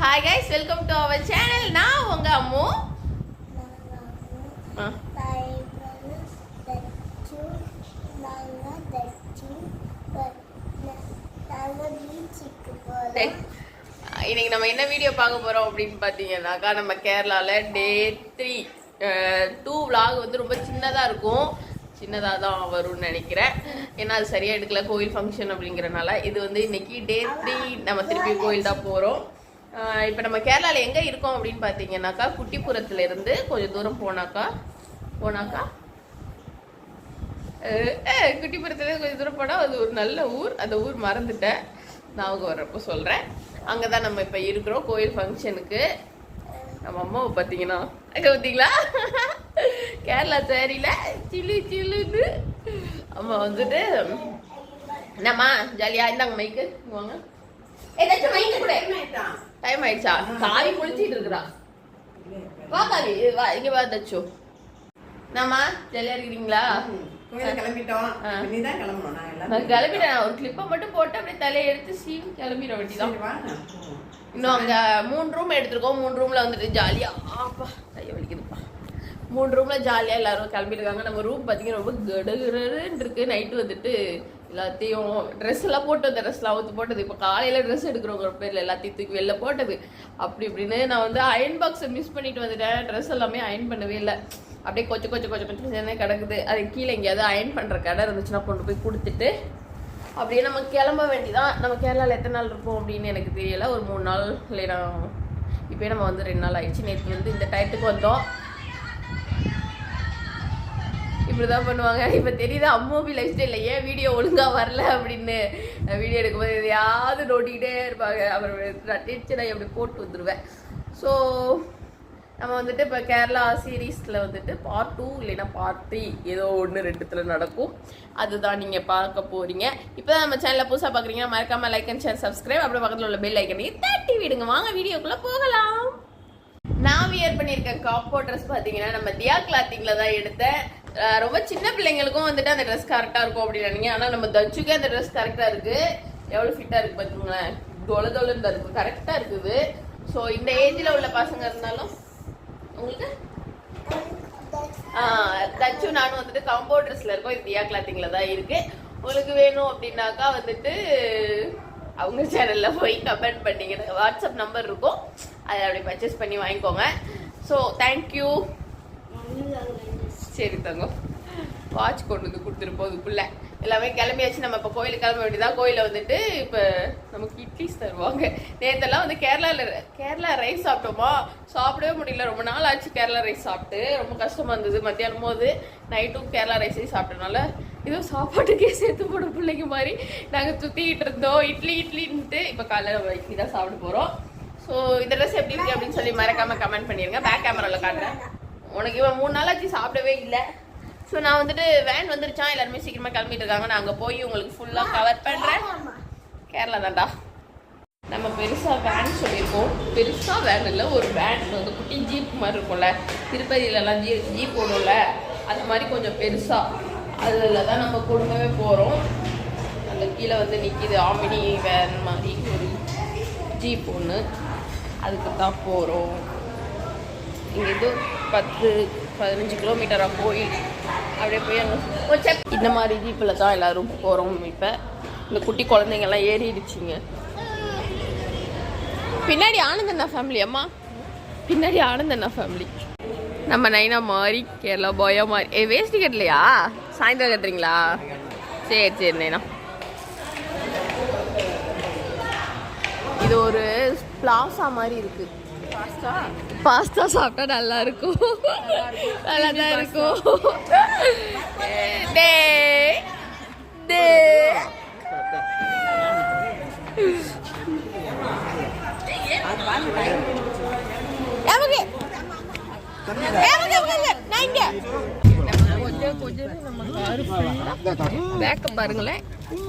Hi guys welcome to our channel நான் உங்க அம்மு? டே- இன்னைக்கு நம்ம என்ன வீடியோ பார்க்க போறோம் அப்படின்னு பார்த்தீங்கன்னாக்கா நம்ம கேரளால டே த்ரீ டூ vlog வந்து ரொம்ப சின்னதா இருக்கும். சின்னதாக தான் வரும்னு நினைக்கிறேன். ஏன்னா அது சரியாக எடுக்கல கோயில் ஃபங்க்ஷன் அப்படிங்கறனால. இது வந்து இன்னைக்கு டே த்ரீ நம்ம திருப்பி கோயில் தான் போகிறோம் இப்போ நம்ம கேரளாவில் எங்கே இருக்கோம் அப்படின்னு பார்த்தீங்கன்னாக்கா குட்டிப்புறத்துலேருந்து கொஞ்சம் தூரம் போனாக்கா போனாக்கா குட்டிப்புறத்துலேருந்து கொஞ்சம் தூரம் போனால் அது ஒரு நல்ல ஊர். அந்த ஊர் மறந்துட்டேன். ஞாபகம் வர்றப்போ சொல்கிறேன் அங்கே தான் நம்ம இப்போ இருக்கிறோம் கோயில் ஃபங்க்ஷனுக்கு நம்ம அம்மாவை பார்த்தீங்கன்னா அங்கே பார்த்தீங்களா கேரளா சேரியில் சில்லு சில்லுன்னு அம்மா வந்துட்டு என்னம்மா ஜாலியாக இருந்தாங்க மைக்கு வாங்க. ஏதாச்சும் மைக்கு கூட. டைம் ஆயிடுச்சா? காவி குளிச்சிட்டு இருக்கிறா. வா காவி வா இங்க வா தச்சு. என்னம்மா ஜாலியா இருக்கிறீங்களா? கிளம்பிட்டோம். கிளம்பிட்டேன். ஒரு கிளிப்பை மட்டும் போட்டு அப்படியே தலையை எடுத்து சீன் கிளம்பிட வேண்டியதான் வாங்க. இன்னும் அங்க மூணு ரூம் எடுத்திருக்கோம். மூணு ரூம்ல வந்துட்டு ஜாலியா ஆப்பா கைய வலிக்குதுப்பா. மூணு ரூம்ல ஜாலியா எல்லாரும் கிளம்பிருக்காங்க நம்ம ரூம் பாத்தீங்கன்னா ரொம்ப கடகடன்னு இருக்கு. நைட்டு வந்துட்டு எல்லாத்தையும் ட்ரெஸ் எல்லாம் போட்டு அந்த ட்ரெஸ்லாம் அவுத்து போட்டது. இப்போ காலையில ட்ரெஸ் எடுக்கிறவங்க பேர்ல எல்லாத்தையும் தூக்கி வெளில போட்டது. அப்படி இப்படின்னு நான் வந்து அயன் பாக்ஸை மிஸ் பண்ணிட்டு வந்துட்டேன். ட்ரெஸ் எல்லாமே அயன் பண்ணவே இல்லை. அப்படியே கொச்ச கொச்ச கொஞ்சம் கொஞ்சம் கொச்சனே கிடக்குது. அது கீழே எங்கேயாவது அயன் பண்ணுற கடை இருந்துச்சுன்னா கொண்டு போய் கொடுத்துட்டு அப்படியே நம்ம கிளம்ப வேண்டிதான். நம்ம கேரளாவில் எத்தனை நாள் இருப்போம் அப்படின்னு எனக்கு தெரியலை. ஒரு மூணு நாள் இல்லைனா இப்போயே நம்ம வந்து ரெண்டு நாள் ஆயிடுச்சு. நேற்று வந்து இந்த டயத்துக்கு வந்தோம். இப்படிதான் பண்ணுவாங்க. இப்போ தெரியுது அம்மூவி லைஃப் ஸ்டைலில் ஏன் வீடியோ ஒழுங்காக வரல அப்படின்னு? வீடியோ எடுக்கும்போது எதையாவது நோட்டிக்கிட்டே இருப்பாங்க. அப்புறம் டென்ஷனாக எப்படி போட்டு வந்துடுவேன் ஸோ நம்ம வந்துட்டு இப்போ கேரளா சீரீஸில் வந்துட்டு பார்ட் டூ இல்லைன்னா பார்ட் த்ரீ ஏதோ ஒன்று ரெண்டுத்தில் நடக்கும். அதுதான் நீங்கள் பார்க்க போகிறீங்க இப்போ தான் நம்ம சேனலில் புதுசாக பார்க்குறீங்கன்னா மறக்காமல் லைக் அண்ட் ஷேர் சப்ஸ்கிரைப் அப்படியே பக்கத்தில் உள்ள பெல் ஐக்கனையும் தட்டி விடுங்க. வாங்க வீடியோக்குள்ளே போகலாம். நான் வியர் பண்ணியிருக்க காப்போ ட்ரெஸ் பார்த்தீங்கன்னா நம்ம தியா கிளாத்திங்கில் தான் எடுத்தேன். ரொம்ப சின்ன பிள்ளைங்களுக்கும் வந்துட்டு அந்த ட்ரெஸ் கரெக்டாக இருக்கும் அப்படின்னு நினைங்க ஆனால் நம்ம தச்சுக்கே அந்த ட்ரெஸ் கரெக்டாக இருக்கு. எவ்வளோ ஃபிட்டாக இருக்கு பார்த்துங்களேன் தொல தொலைன்னு தான் இருக்கு கரெக்டாக இருக்குது. ஸோ இந்த ஏஜில் உள்ள பசங்க இருந்தாலும் உங்களுக்கு? தச்சு நானும் வந்துட்டு காம்போ ட்ரெஸ்ல இருக்கோம். இது தியா கிளாத்திங்ல தான் இருக்கு. உங்களுக்கு வேணும் அப்படின்னாக்கா வந்துட்டு அவங்க சேனல்ல போய் கமெண்ட் பண்ணிக்கிற வாட்ஸ்அப் நம்பர் இருக்கும். அதை அப்படி பர்ச்சேஸ் பண்ணி வாங்கிக்கோங்க. ஸோ தேங்க்யூ சரி தங்கம் வாட்ச் கொண்டு வந்து கொடுத்துட்டு போகுதுக்குள்ள எல்லாமே கிளம்பியாச்சு. நம்ம இப்போ கோயிலுக்கு கிளம்ப வேண்டியதான் கோயிலில் வந்துட்டு இப்போ நமக்கு இட்லிஸ் தருவாங்க. நேற்றெல்லாம் வந்து கேரளாவில் கேரளா ரைஸ் சாப்பிட்டோமா? சாப்பிடவே முடியல. ரொம்ப நாள் ஆச்சு கேரளா ரைஸ் சாப்பிட்டு. ரொம்ப கஷ்டமாக இருந்தது. மத்தியானம் போது நைட்டும் கேரளா ரைஸே சாப்பிட்டனால ஏதோ சாப்பாட்டுக்கே சேர்த்து போட பிள்ளைங்க மாதிரி நாங்கள் சுற்றிக்கிட்டு இருந்தோம். இட்லி இட்லின்ட்டு இப்போ காலையில் நம்ம இட்லி தான் சாப்பிட போகிறோம் ஸோ இந்த ட்ரெஸ் எப்படி இருக்கு அப்படின்னு சொல்லி மறக்காமல் கமெண்ட் பண்ணிடுங்க பேக் கேமராவில் காட்டுறேன். உனக்கு இவன் மூணு நாளாச்சு சாப்பிடவே இல்லை. ஸோ நான் வந்துட்டு வேன் வந்துருச்சான் எல்லாருமே சீக்கிரமா கிளம்பிட்டு இருக்காங்க. நான் அங்கே போய் உங்களுக்கு ஃபுல்லாக கவர் பண்ணுறேன் கேரளா தான்டா. நம்ம பெருசாக வேன் சொல்லியிருக்கோம். பெருசாக வேன் இல்லை. ஒரு வேன் வந்து குட்டி ஜீப் மாதிரி இருக்கும்ல. திருப்பதியிலலாம் ஜீ ஜீப் போடும்ல அது மாதிரி கொஞ்சம் பெருசாக அதில் தான் நம்ம கொடுக்கவே போகிறோம் அந்த கீழே வந்து நிற்கிது ஆமினி வேன் மாதிரி ஒரு ஜீப் ஒன்று அதுக்கு தான் போகிறோம் இங்கேருந்து பத்து பதினஞ்சு கிலோமீட்டராக போய் அப்படியே போய் அங்கே இந்த மாதிரி ஜீப்பில் தான் எல்லோரும் போகிறோம் இப்போ. இந்த குட்டி குழந்தைங்கெல்லாம் ஏறிடுச்சிங்க. பின்னாடி ஆனந்தண்ணா ஃபேமிலி அம்மா. பின்னாடி ஆனந்தண்ணா ஃபேமிலி நம்ம நைனா மாதிரி கேரளா பாயா மாதிரி ஏ வேஸ்ட் கட்டலையா? சாயந்தரம் கட்டுறீங்களா? சரி சரி நைனா. இது ஒரு பிளாசா மாதிரி இருக்குது பாஸ்தா சாப்பிட்டா நல்லா இருக்கும். நல்லா தான் இருக்கும் டே டே பேக்கம் பாருங்களேன்.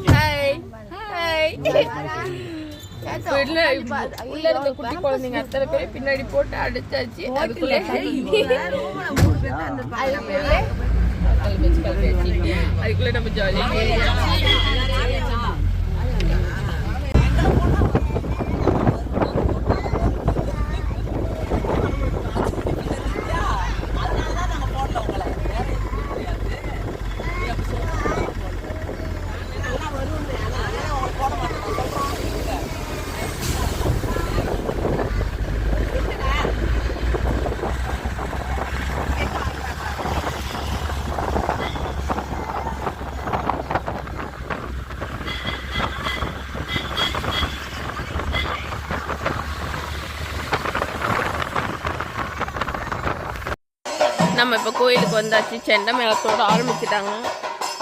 ஹாய் ஹாய் உள்ள இருந்த குட்டி குழந்தைங்க அத்தனை பேர் பின்னாடி போட்டு அடிச்சாச்சு. அதுக்குள்ள. அதுக்குள்ள நம்ம ஜாலியாக நம்ம இப்போ கோயிலுக்கு வந்தாச்சு செண்டை மேளத்தோடு ஆரம்பிச்சிட்டாங்க.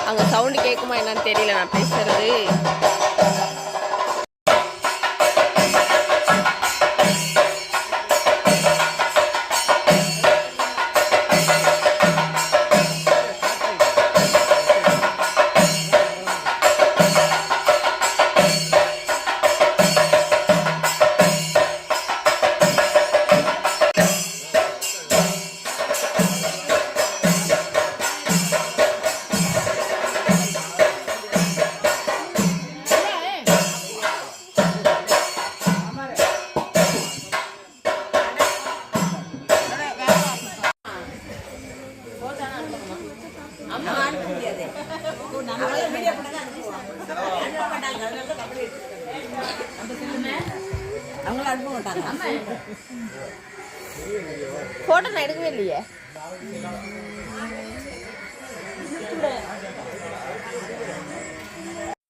அங்கே சவுண்டு கேட்குமா என்னன்னு தெரியல நான் பேசுறது. அனுப்ப மாட்டாங்க ஃபோட்டோ நான் எடுக்கவே இல்லையே.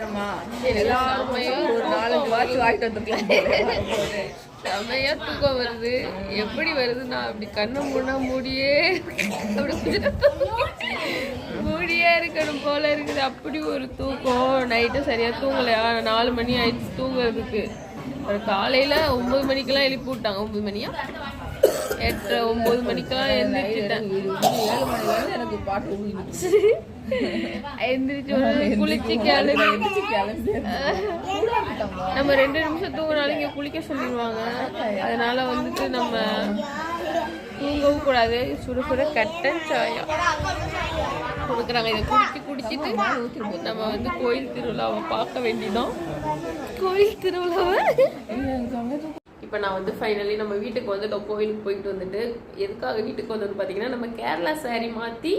செம்மையா ஒரு நாலஞ்சு வாட்ச் வாங்கிட்டு வந்துருக்கலாம். செம்மையா தூக்கம் வருது. எப்படி வருதுன்னா அப்படி கண்ணை மூடா மூடியே அப்படி மூடியே இருக்கணும் போல இருக்குது. அப்படி ஒரு தூக்கம். நைட்டு சரியா தூங்கலையா நாலு மணி ஆயிடுச்சு தூங்குறதுக்கு. ஒரு காலையில ஒன்பது மணிக்கெல்லாம் எழுப்பி விட்டாங்க. ஒன்பது மணியா? எட்டரை ஒன்பது மணிக்கெல்லாம் எழுந்திரிச்சிட்டேன் எனக்கு பாட்டு எந்திரிச்சு ஒரு குளிச்சு கிளம்பி. நம்ம ரெண்டு நிமிஷம் தூங்கினாலும் இங்க குளிக்க சொல்லிடுவாங்க. அதனால வந்துட்டு நம்ம தூங்கவும் கூடாது. சுட சுட கட்டன் சாயம். கொடுக்குறாங்க. இதை குடிச்சு குடிச்சிட்டு நம்ம வந்து கோயில் திருவிழாவை பார்க்க வேண்டியதும் கோயில் திருவிழாவை? இப்போ நான் வந்து ஃபைனலி நம்ம வீட்டுக்கு வந்துட்டோம். கோயிலுக்கு போயிட்டு வந்துட்டு எதுக்காக வீட்டுக்கு வந்தது பார்த்தீங்கன்னா நம்ம கேரளா சாரி மாற்றி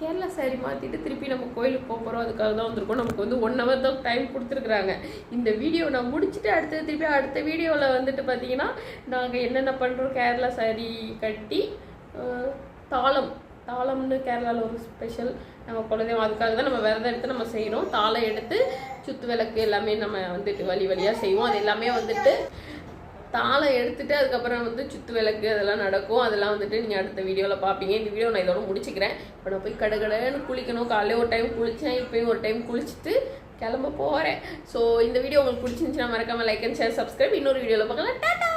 கேரளா சாரி மாற்றிட்டு திருப்பி நம்ம கோயிலுக்கு போக போகிறோம் அதுக்காக தான் வந்திருக்கோம். நமக்கு வந்து ஒன் ஹவர் தான் டைம் கொடுத்துருக்குறாங்க. இந்த வீடியோ நான் முடிச்சுட்டு அடுத்தது திருப்பி அடுத்த வீடியோவில் வந்துட்டு பார்த்தீங்கன்னா நாங்கள் என்னென்ன பண்ணுறோம் கேரளா சாரி கட்டி தாளம். தாளம்னு கேரளாவில் ஒரு ஸ்பெஷல் நம்ம குலதெய்வம். அதுக்காக தான் நம்ம விரதம் எடுத்து நம்ம செய்கிறோம் தாளம் எடுத்து சுத்து விளக்கு எல்லாமே நம்ம வந்துட்டு வழி வழியாக செய்வோம். அது எல்லாமே வந்துட்டு தாளம் எடுத்துட்டு அதுக்கப்புறம் வந்து சுத்து விளக்கு அதெல்லாம் நடக்கும். அதெல்லாம் வந்துட்டு நீங்கள் அடுத்த வீடியோவில் பார்ப்பீங்க இந்த வீடியோ நான் இதோட முடிச்சுக்கிறேன். இப்போ நான் போய் கடகடன்னு குளிக்கணும். காலையில் ஒரு டைம் குளித்தேன் இப்போயும் ஒரு டைம் குளிச்சுட்டு கிளம்ப போகிறேன் ஸோ இந்த வீடியோ உங்களுக்கு பிடிச்சிருந்துச்சுன்னா மறக்காமல் லைக் அண்ட் ஷேர் சப்ஸ்கிரைப் இன்னொரு வீடியோவில் பார்க்கலாம். டாட்டா